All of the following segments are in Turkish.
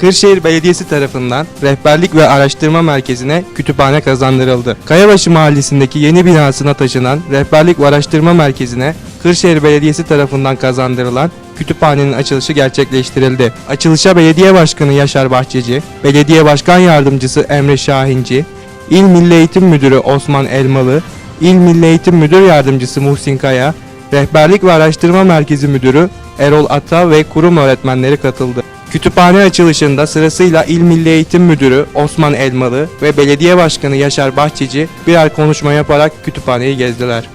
Kırşehir Belediyesi tarafından Rehberlik ve Araştırma Merkezi'ne kütüphane kazandırıldı. Kayabaşı Mahallesi'ndeki yeni binasına taşınan Rehberlik ve Araştırma Merkezi'ne Kırşehir Belediyesi tarafından kazandırılan kütüphanenin açılışı gerçekleştirildi. Açılışa Belediye Başkanı Yaşar Bahçeci, Belediye Başkan Yardımcısı Emre Şahinci, İl Milli Eğitim Müdürü Osman Elmalı, İl Milli Eğitim Müdür Yardımcısı Muhsin Kaya, Rehberlik ve Araştırma Merkezi Müdürü Erol Ata ve kurum öğretmenleri katıldı. Kütüphane açılışında sırasıyla İl Milli Eğitim Müdürü Osman Elmalı ve Belediye Başkanı Yaşar Bahçeci birer konuşma yaparak kütüphaneyi gezdiler.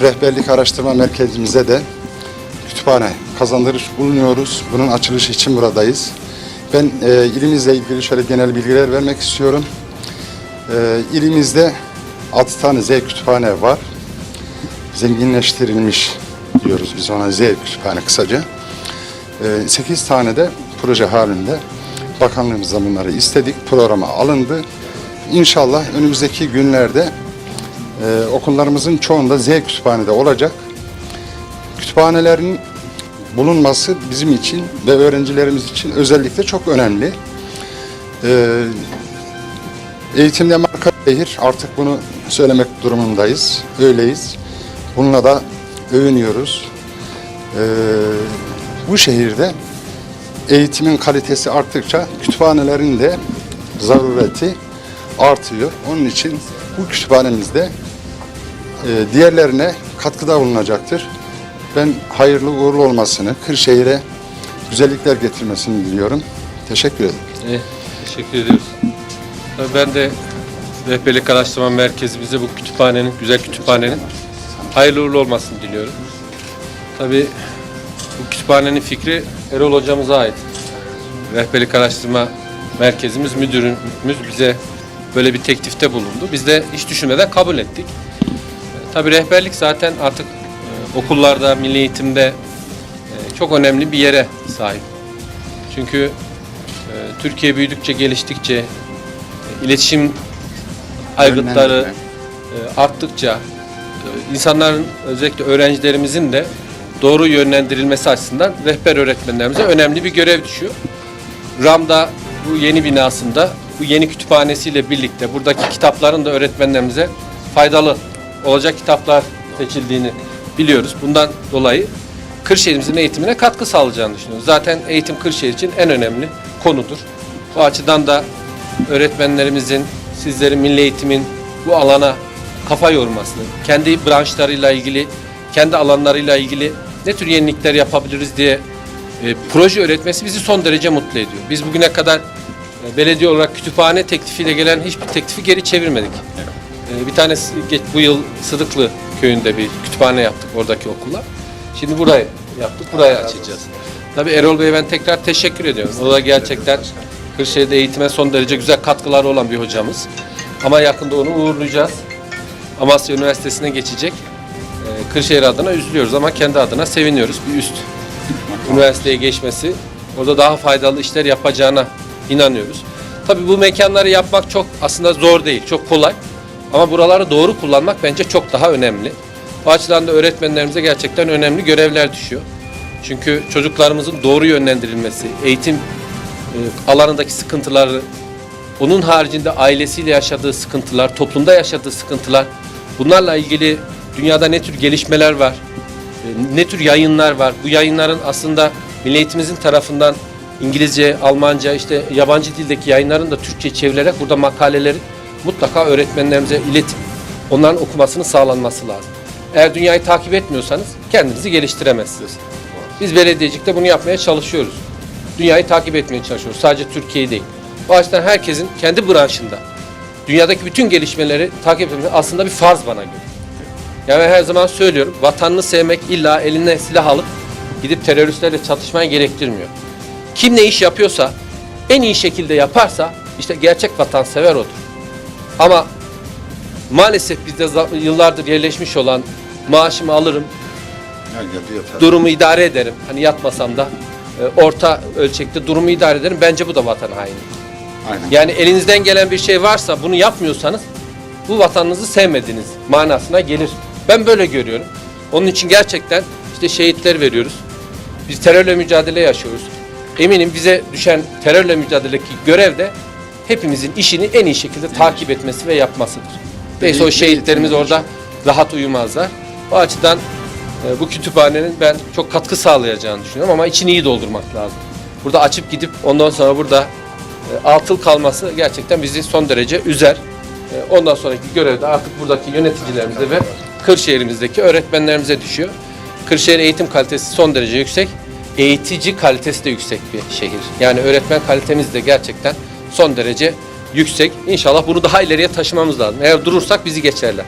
Rehberlik Araştırma Merkezimize de kütüphane kazandırış bulunuyoruz. Bunun açılışı için buradayız. Ben e, ilimizle ilgili şöyle genel bilgiler vermek istiyorum. E, ilimizde 6 tane Z kütüphane var. Zenginleştirilmiş diyoruz biz ona Z kütüphane kısaca. 8 tane de proje halinde bakanlığımızdan bunları istedik. Programa alındı. İnşallah önümüzdeki günlerde ee, okullarımızın çoğunda Z kütüphanede olacak. Kütüphanelerin bulunması bizim için ve öğrencilerimiz için özellikle çok önemli. Ee, eğitimde marka şehir artık bunu söylemek durumundayız. Öyleyiz. Bununla da övünüyoruz. Ee, bu şehirde eğitimin kalitesi arttıkça kütüphanelerin de zarureti artıyor. Onun için bu kütüphanemizde e, diğerlerine katkıda bulunacaktır. Ben hayırlı uğurlu olmasını, Kırşehir'e güzellikler getirmesini diliyorum. Teşekkür ederim. İyi, teşekkür ediyoruz. Ben de Rehberlik Araştırma Merkezimize bu kütüphanenin, güzel kütüphanenin hayırlı uğurlu olmasını diliyorum. Tabii bu kütüphanenin fikri Erol hocamıza ait. Rehberlik Araştırma Merkezimiz müdürümüz bize böyle bir teklifte bulundu. Biz de hiç düşünmeden kabul ettik. Tabii rehberlik zaten artık e, okullarda, milli eğitimde e, çok önemli bir yere sahip. Çünkü e, Türkiye büyüdükçe, geliştikçe, iletişim aygıtları arttıkça, insanların özellikle öğrencilerimizin de doğru yönlendirilmesi açısından rehber öğretmenlerimize önemli bir görev düşüyor. RAM'da bu yeni binasında bu yeni kütüphanesiyle birlikte buradaki kitapların da öğretmenlerimize faydalı olacak kitaplar seçildiğini biliyoruz. Bundan dolayı Kırşehir'imizin eğitimine katkı sağlayacağını düşünüyoruz. Zaten eğitim Kırşehir için en önemli konudur. Bu açıdan da öğretmenlerimizin, sizlerin milli eğitimin bu alana kafa yormasını, kendi branşlarıyla ilgili, kendi alanlarıyla ilgili ne tür yenilikler yapabiliriz diye e, proje üretmesi bizi son derece mutlu ediyor. Biz bugüne kadar e, belediye olarak kütüphane teklifiyle gelen hiçbir teklifi geri çevirmedik. E, bir geç- bu yıl Sıdıklı köyünde bir kütüphane yaptık oradaki okulla. Şimdi burayı yaptık, burayı açacağız. Tabii Erol Bey'e ben tekrar teşekkür ediyorum. O da gerçekten Kırşehir'de eğitime son derece güzel katkıları olan bir hocamız. Ama yakında onu uğurlayacağız. Amasya Üniversitesi'ne geçecek. Kırşehir adına üzülüyoruz ama kendi adına seviniyoruz. Bir üst üniversiteye geçmesi, orada daha faydalı işler yapacağına inanıyoruz. Tabii bu mekanları yapmak çok aslında zor değil, çok kolay. Ama buraları doğru kullanmak bence çok daha önemli. Bu açıdan da öğretmenlerimize gerçekten önemli görevler düşüyor. Çünkü çocuklarımızın doğru yönlendirilmesi, eğitim e, alanındaki sıkıntıları, onun haricinde ailesiyle yaşadığı sıkıntılar, toplumda yaşadığı sıkıntılar, bunlarla ilgili dünyada ne tür gelişmeler var, e, ne tür yayınlar var. Bu yayınların aslında Milli Eğitimimizin tarafından İngilizce, Almanca, işte yabancı dildeki yayınların da Türkçe çevrilerek burada makaleleri mutlaka öğretmenlerimize iletip onların okumasının sağlanması lazım. Eğer dünyayı takip etmiyorsanız kendinizi geliştiremezsiniz. Biz belediyecilikte bunu yapmaya çalışıyoruz. Dünyayı takip etmeye çalışıyoruz. Sadece Türkiye'yi değil. Bu açıdan herkesin kendi branşında dünyadaki bütün gelişmeleri takip etmesi aslında bir farz bana göre. Yani ben her zaman söylüyorum, vatanını sevmek illa eline silah alıp gidip teröristlerle çatışmaya gerektirmiyor. Kim ne iş yapıyorsa, en iyi şekilde yaparsa işte gerçek vatansever odur. Ama maalesef bizde yıllardır yerleşmiş olan maaşımı alırım, durumu idare ederim. Hani yatmasam da e, orta ölçekte durumu idare ederim. Bence bu da vatan haini. Aynen. Yani elinizden gelen bir şey varsa bunu yapmıyorsanız bu vatanınızı sevmediniz manasına gelir. Ben böyle görüyorum. Onun için gerçekten işte şehitler veriyoruz. Biz terörle mücadele yaşıyoruz. eminim bize düşen terörle mücadeledeki görev de hepimizin işini en iyi şekilde takip etmesi ve yapmasıdır. Neyse o şehitlerimiz orada rahat uyumazlar. O açıdan e, bu kütüphanenin ben çok katkı sağlayacağını düşünüyorum ama içini iyi doldurmak lazım. Burada açıp gidip ondan sonra burada e, atıl kalması gerçekten bizi son derece üzer. E, Ondan sonraki görevde artık buradaki yöneticilerimize ve Kırşehir'imizdeki öğretmenlerimize düşüyor. Kırşehir eğitim kalitesi son derece yüksek. Eğitici kalitesi de yüksek bir şehir. Yani öğretmen kalitemiz de gerçekten son derece yüksek. İnşallah bunu daha ileriye taşımamız lazım. Eğer durursak bizi geçerler.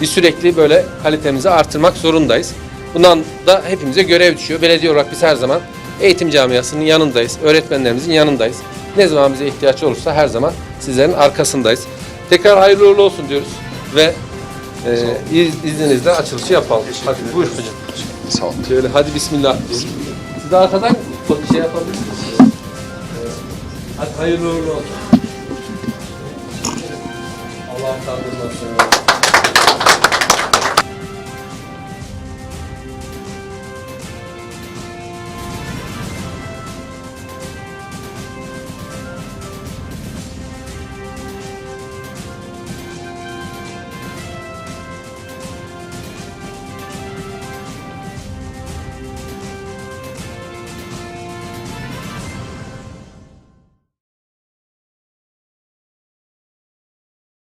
Biz sürekli böyle kalitemizi artırmak zorundayız. Bundan da hepimize görev düşüyor. Belediye olarak biz her zaman eğitim camiasının yanındayız. Öğretmenlerimizin yanındayız. Ne zaman bize ihtiyaç olursa her zaman sizlerin arkasındayız. Tekrar hayırlı uğurlu olsun diyoruz ve e, iz- izninizle açılışı yapalım. Hadi buyur hocam. Sağ olun. Şöyle hadi bismillah. Siz de arkadan şey yapabilirsiniz. Evet. Hadi hayırlı uğurlu olsun. Allah kandırmasın.